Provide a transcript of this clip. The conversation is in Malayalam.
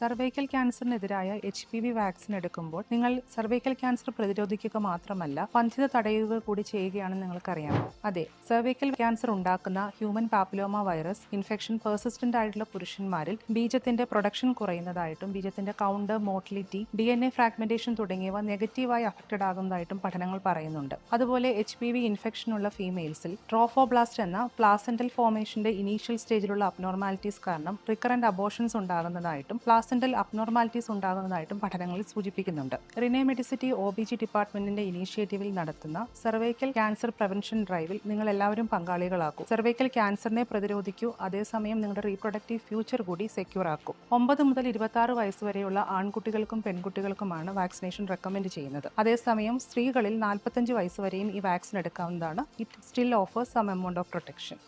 സർവൈക്കൽ ക്യാൻസറിനെതിരായ എച്ച് പി വി വാക്സിൻ എടുക്കുമ്പോൾ നിങ്ങൾ സർവൈക്കൽ ക്യാൻസർ പ്രതിരോധിക്കുക മാത്രമല്ല വന്ധ്യത തടയുക കൂടി ചെയ്യുകയാണെന്ന് നിങ്ങൾക്കറിയാം. അതെ സർവൈക്കൽ ക്യാൻസർ ഉണ്ടാക്കുന്ന human papilloma virus infection persistent ആയിട്ടുള്ള പുരുഷന്മാരിൽ ബീജത്തിന്റെ പ്രൊഡക്ഷൻ കുറയുന്നതായിട്ടും ബീജത്തിന്റെ count motility D N A fragmentation തുടങ്ങിയവ നെഗറ്റീവായി അഫക്റ്റഡ് ആകുന്നതായിട്ടും പഠനങ്ങൾ പറയുന്നുണ്ട്. അതുപോലെ എച്ച് പി വി ഇൻഫെക്ഷൻ ഉള്ള ഫീമെയിൽസിൽ ട്രോഫോബ്ലാസ്റ്റ് എന്ന പ്ലാസെന്റൽ ഫോർമേഷന്റെ ഇനീഷ്യൽ സ്റ്റേജിലുള്ള അബ്നോർമാലിറ്റീസ് കാരണം റിക്കറന്റ് അബോഷൻസ് ഉണ്ടാകുന്നതായിട്ടും പ്ലാസെന്റൽ അബ്നോർമാലിറ്റീസ് ഉണ്ടാകുന്നതായിട്ടും പഠനങ്ങളിൽ സൂചിപ്പിക്കുന്നുണ്ട്. Renai Medicity O B G ഡിപ്പാർട്ട്മെന്റിന്റെ ഇനീഷ്യേറ്റീവിൽ നടത്തുന്ന സർവൈക്കൽ ക്യാൻസർ പ്രിവെൻഷൻ ഡ്രൈവിൽ നിങ്ങൾ എല്ലാവരും പങ്കാളികളാക്കൂ. സർവൈക്കൽ ക്യാൻസറിനെ പ്രതിരോധിക്കൂ അതേസമയം നിങ്ങളുടെ റീപ്രൊഡക്റ്റീവ് ഫ്യൂച്ചർ കൂടി സെക്യൂർ ആക്കൂ. ഒമ്പത് മുതൽ ഇരുപത്തി വയസ്സ് വരെയുള്ള ആൺകുട്ടികൾക്കും പെൺകുട്ടികൾക്കുമാണ് വാക്സിനേഷൻ റെക്കമെൻഡ് ചെയ്യുന്നത്. അതേസമയം സ്ത്രീകളിൽ നാൽപ്പത്തഞ്ച് വയസ്സ് വരെയും ഈ വാക്സിൻ എടുക്കാവുന്നതാണ്. It still offers some amount of protection